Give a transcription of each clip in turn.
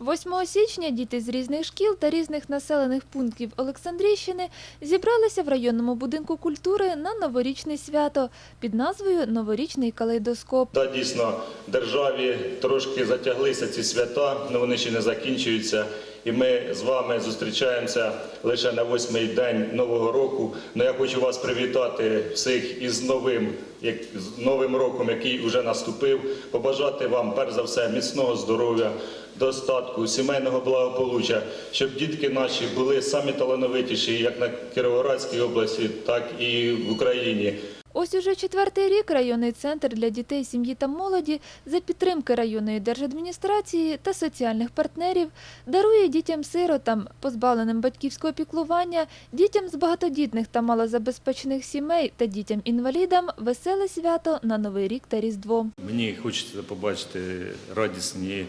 8 січня діти з різних шкіл та різних населених пунктів Олександрійщини зібралися в районному будинку культури на новорічне свято під назвою Новорічний калейдоскоп. Та дійсно державі трошки затяглися ці свята, але вони ще не закінчуються. І ми з вами зустрічаємося лише на восьмий день нового року. Ну я хочу вас привітати всіх із новим, як з новим роком, який вже наступив. Побажати вам перш за все міцного здоров'я, достатку, сімейного благополуччя, щоб дітки наші були самі талановитіші, як на Кіровоградській області, так і в Україні. Ось уже четвертий рік районний центр для дітей, сім'ї та молоді за підтримки районної держадміністрації та соціальних партнерів дарує дітям-сиротам, позбавленим батьківського піклування, дітям з багатодітних та малозабезпечених сімей та дітям-інвалідам веселе свято на Новий рік та Різдво. Мені хочеться побачити радісні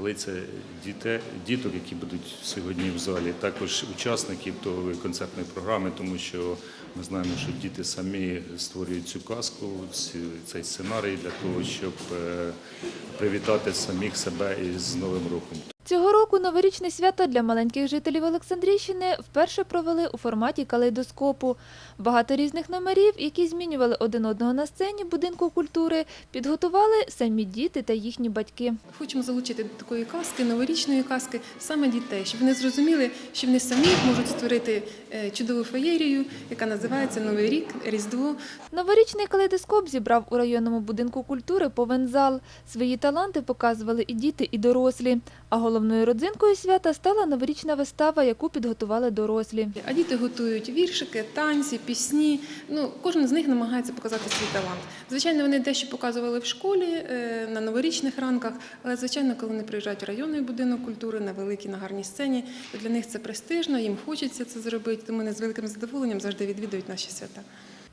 лиця діток, які будуть сьогодні в залі, також учасників того концертної програми, тому що ми знаємо, що діти самі створюють цю казку, цей сценарій для того, щоб е, привітати самих себе із Новим роком. Цього року новорічне свято для маленьких жителів Олександрійщини вперше провели у форматі калейдоскопу. Багато різних номерів, які змінювали один одного на сцені будинку культури, підготували самі діти та їхні батьки. Хочемо залучити до такої казки, новорічної казки, саме дітей, щоб вони зрозуміли, що вони самі можуть створити е, чудову феєрію, яка називається Новий рік, Різдво. Новорічний калейдоскоп зібрав у районному будинку культури повен зал. Свої таланти показували і діти, і дорослі. А головною родзинкою свята стала новорічна вистава, яку підготували дорослі. А діти готують віршики, танці, пісні. Ну, кожен з них намагається показати свій талант. Звичайно, вони дещо показували в школі е, на новорічних ранках, але звичайно, коли вони приїжджають в районний будинок культури на великій на гарній сцені, для них це престижно, їм хочеться це зробити, тому вони з великим задоволенням завжди відвідують наші свята.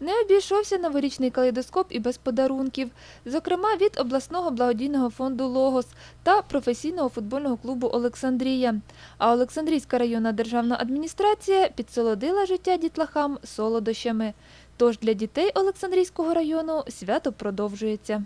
Не обійшовся новорічний калейдоскоп і без подарунків, зокрема від обласного благодійного фонду Логос та професійного футбольного клубу Олександрія. А Олександрійська районна державна адміністрація підсолодила життя дітлахам солодощами. Тож для дітей Олександрійського району свято продовжується.